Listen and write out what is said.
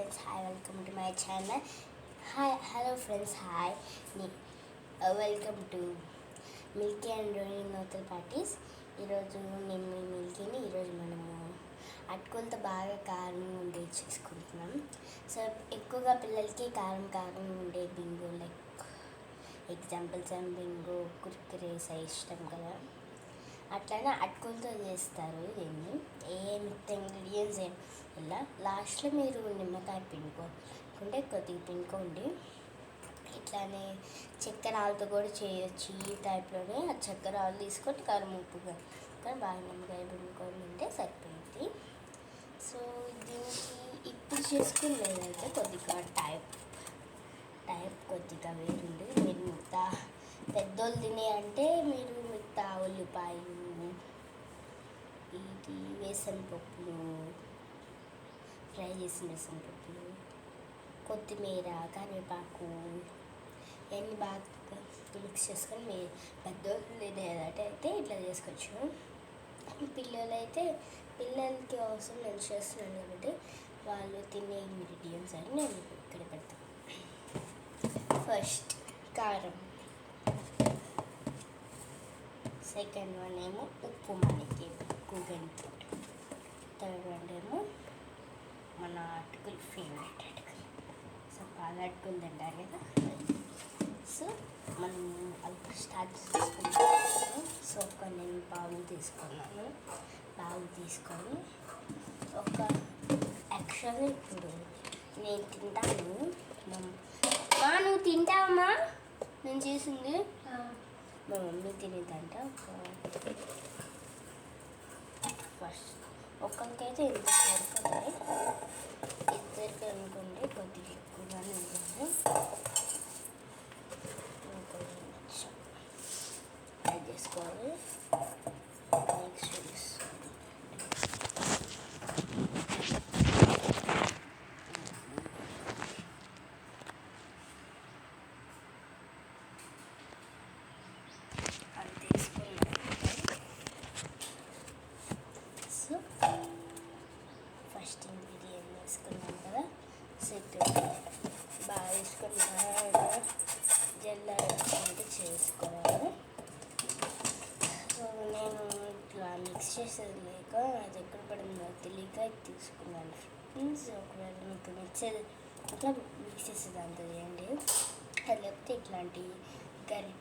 Friends hi welcome to my channel hi hello friends hi welcome to Milky and Rohini నూతల్ parties ఈరోజు నేను మీ మిల్కీని ఈరోజు మనము అటుకులతో బాగా కారం ఉండే చేసుకుంటున్నాం. సో ఎక్కువగా పిల్లలకి కారం కారం ఉండే Bingo like examples and Bingo Kurkures ఇష్టం కదా. అట్లానే అటుకులతో చేస్తారు దీన్ని ఏ మిగతా ఇంగ్రీడియంట్స్ ఏం ఇలా లాస్ట్లో మీరు నిమ్మకాయ పిండుకోకుంటే కొద్దిగా పిండుకోండి. ఇట్లానే చక్కెరాలతో కూడా చేయొచ్చు ఈ టైప్లోనే. ఆ చక్కెర ఆలు తీసుకొని కారం ఉప్పు కానీ బాగా నిమ్మకాయ పిండుకొని తింటే సరిపోయింది. సో దీనికి ఇప్పుడు చేసుకునేదైతే కొద్దిగా టైప్ టైప్ కొద్దిగా వేరుండి మీరు మిగతా పెద్దోళ్ళు తినే అంటే మీరు మిగతా ఉల్లిపాయలు ఇది వేసనపప్పులు ఫ్రై చేసిన వేసన పప్పులు కొత్తిమీర కరివేపాకు ఇవన్నీ బాగా మిక్స్ చేసుకొని మీ పెద్దోళ్ళు తినేదట అయితే ఇట్లా చేసుకోవచ్చు పిల్లలు అయితే పిల్లలకి అవసరం నేను చేస్తున్నాను కాబట్టి వాళ్ళు తినే ఇంగ్రీడియంట్స్ అని నేను ఇక్కడ పెడతాను ఫస్ట్ కారం. సెకండ్ వన్ ఏమో ఉప్పు మనకి కూగన్ ఫుడ్ థర్డ్ వన్ ఏమో మన అటుకులు ఫేవరెట్ అటుకులు సో పాల అటుకులు తింటారు కదా? సో మనం అప్పుడు స్టార్ట్ చేసుకుంటాము సో ఒక నేను పావులు తీసుకున్నాను. పావులు తీసుకొని ఒక యాక్చువల్గా ఇప్పుడు నేను తింటాను. మా నువ్వు తింటావమ్మా? నేను చేసింది. మా మమ్మీ తినేదంట. ఫస్ట్ ఒక్కరికైతే ఇంత సరిపోతాయి ఇద్దరికి అనుకోండి కొద్దిగా ఎక్కువగానే ఉంటుంది కొంచెం యాడ్ చేసుకోవాలి నెక్స్ట్ అది తీసుకున్నాను సో ఫస్ట్ ఇంగ్రీడియంట్ వేసుకున్నాం కదా సెట్ బాగా వేసుకొని బాగా జల్లారంటే చేసుకోవాలి సో నేను ఇట్లా మిక్స్ చేసేది లేక అది ఎక్కడ పడిందో తెలియక తీసుకున్నాను. ఫ్రెండ్స్ ఒకవేళ మీకు నచ్చేది ఇట్లా మిక్స్ చేసేది అంత చేయండి అది లేకపోతే ఇట్లాంటి గరిట